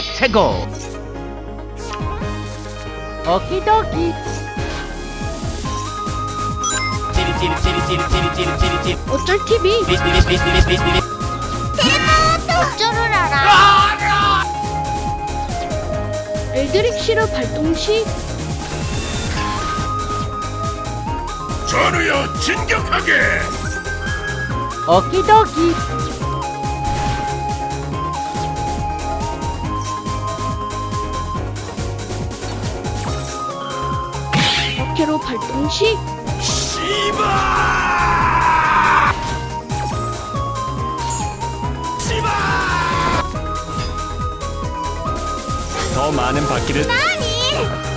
최고. 오키도키. 어쩔 TV 어쩌르라라 엘드릭 시르 발동 시 전우여 진격하게 오키도키. 어케로 발동 시 씨바 씨바 더 많은 바퀴를 제발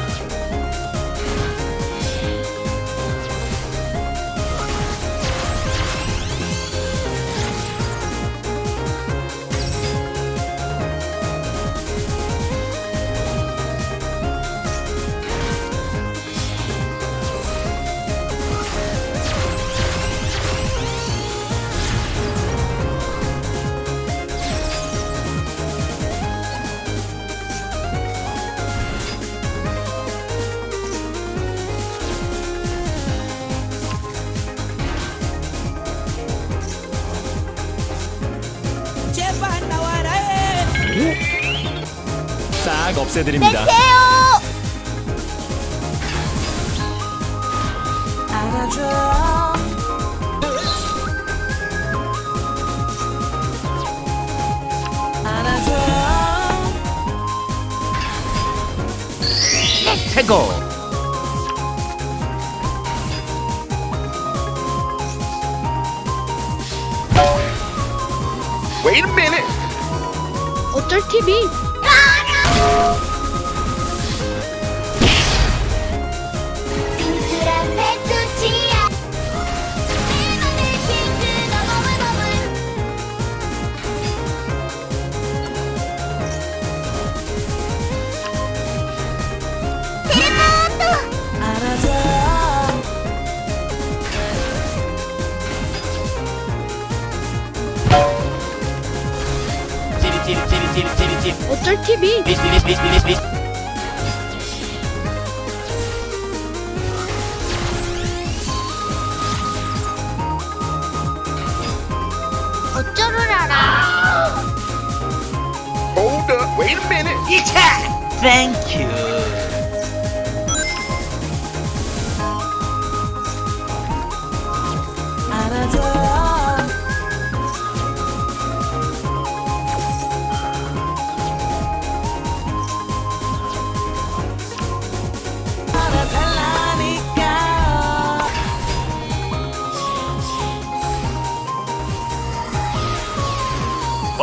싹 없애드립니다. 안아줘. 안아줘. 최고. Wait a minute 어쩔 TV 어쩔 TV 어쩌르라라 Hold up Wait a minute 땡큐. 안아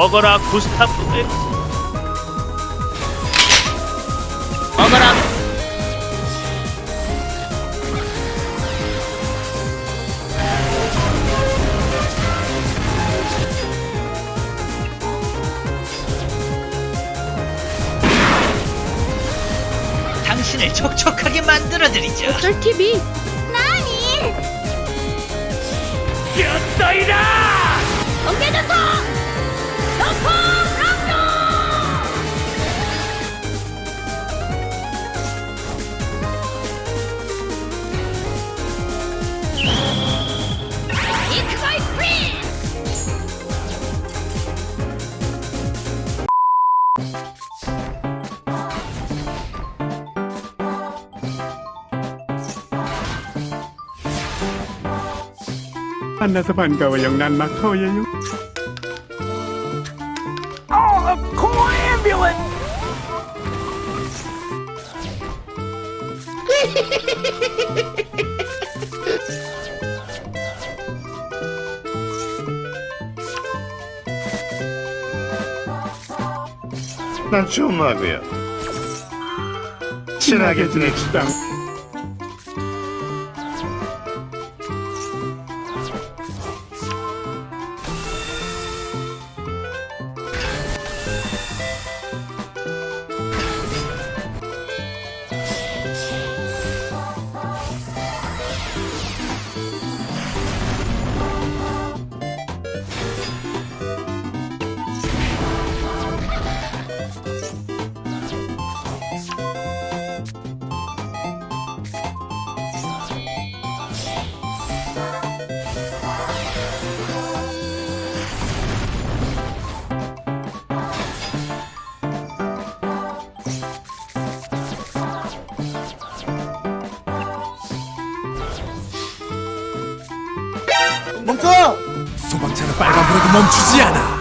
먹어라 구스타프 엑스 먹어라. 당신을 촉촉하게 만들어드리죠. 어쩔 TV 나니! 뛰었다이다! 엉겨졌어 만나서 반가워요. 난 마카오예요. 난 좀하고요 친하게 지 멈춰! 소방차는 빨간불에도 멈추지 않아.